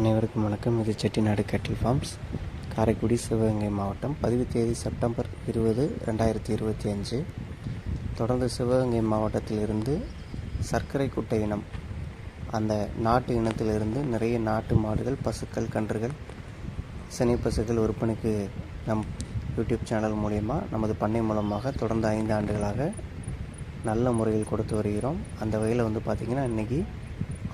அனைவருக்கும் வணக்கம். இது செட்டிநாடு கேட்டில் ஃபார்ம்ஸ் காரைக்குடி சிவகங்கை மாவட்டம். பதிவு தேதி செப்டம்பர் இருபது ரெண்டாயிரத்தி இருபத்தி அஞ்சு. தொடர்ந்து சிவகங்கை மாவட்டத்திலிருந்து சர்க்கரை குட்டை இனம் அந்த நாட்டு இனத்திலிருந்து நிறைய நாட்டு மாடுகள் பசுக்கள் கன்றுகள் சினை பசுக்கள் விற்பனைக்கு நம் யூடியூப் சேனல் மூலயமா நமது பண்ணை மூலமாக தொடர்ந்து ஐந்து ஆண்டுகளாக நல்ல முறையில் கொடுத்து வருகிறோம். அந்த வகையில் வந்து பார்த்திங்கன்னா இன்றைக்கி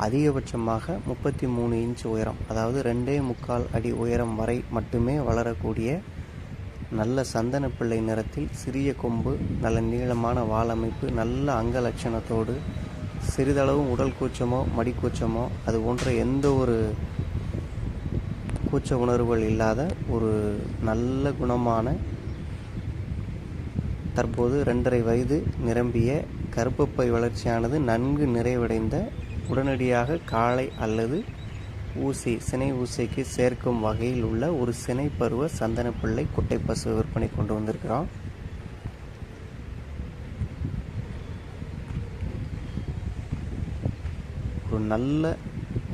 அதிகபட்சமாக முப்பத்தி மூணு இன்ச் உயரம் அதாவது ரெண்டே முக்கால் அடி உயரம் வரை மட்டுமே வளரக்கூடிய நல்ல சந்தனப்பிள்ளை நிறத்தில் சிறிய கொம்பு நல்ல நீளமான வால் அமைப்பு நல்ல அங்க லட்சணத்தோடு சிறிதளவும் உடல் கூச்சமோ மடி கூச்சமோ அது போன்ற எந்த ஒரு கூச்ச உணர்வுகள் இல்லாத ஒரு நல்ல குணமான தற்போது ரெண்டரை வயது நிரம்பிய கருப்பப்பை வளர்ச்சியானது நன்கு நிறைவடைந்த உடனடியாக காளை அல்லது ஊசி சினை ஊசிக்கு சேர்க்கும் வகையில் உள்ள ஒரு சினை பருவ சந்தனப்பிள்ளை குட்டை பசு விற்பனை கொண்டு வந்திருக்கிறோம் ஒரு நல்ல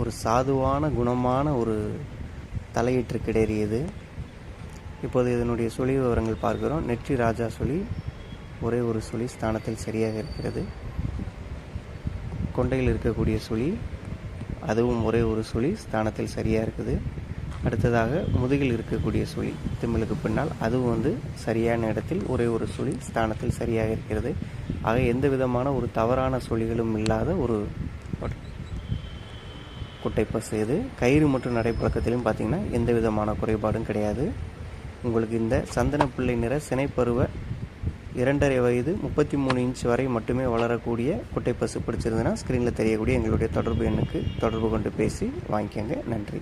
ஒரு சாதுவான குணமான ஒரு தலையீற்று கிடையாது இப்போது இதனுடைய சுழி விவரங்கள் பார்க்கிறோம். நெற்றி ராஜா சுழி ஒரே ஒரு சுழி ஸ்தானத்தில் சரியாக இருக்கிறது. கொண்டையில் இருக்கக்கூடிய சுழி அதுவும் ஒரே ஒரு சுழி ஸ்தானத்தில் சரியாக இருக்குது. அடுத்ததாக முதுகில் இருக்கக்கூடிய சுழி திமிழுக்கு பின்னால் அதுவும் வந்து சரியான இடத்தில் ஒரே ஒரு சுழி ஸ்தானத்தில் சரியாக இருக்கிறது. ஆக எந்த விதமான ஒரு தவறான சுழிகளும் இல்லாத ஒரு குட்டைப்பசு இது. கயிறு மற்றும் நடைப்பழக்கத்திலும் பார்த்தீங்கன்னா எந்த விதமான குறைபாடும் கிடையாது. உங்களுக்கு இந்த சந்தன பிள்ளை நிற சினைப்பருவ இரண்டரை வயது முப்பத்தி மூணு இன்ச் வரை மட்டுமே வளரக்கூடிய குட்டை பசு பிடிச்சிருந்ததுன்னா ஸ்க்ரீனில் தெரியக்கூடிய எங்களுடைய தொடர்பு எண்ணுக்கு தொடர்பு கொண்டு பேசி வாங்கிக்கோங்க. நன்றி.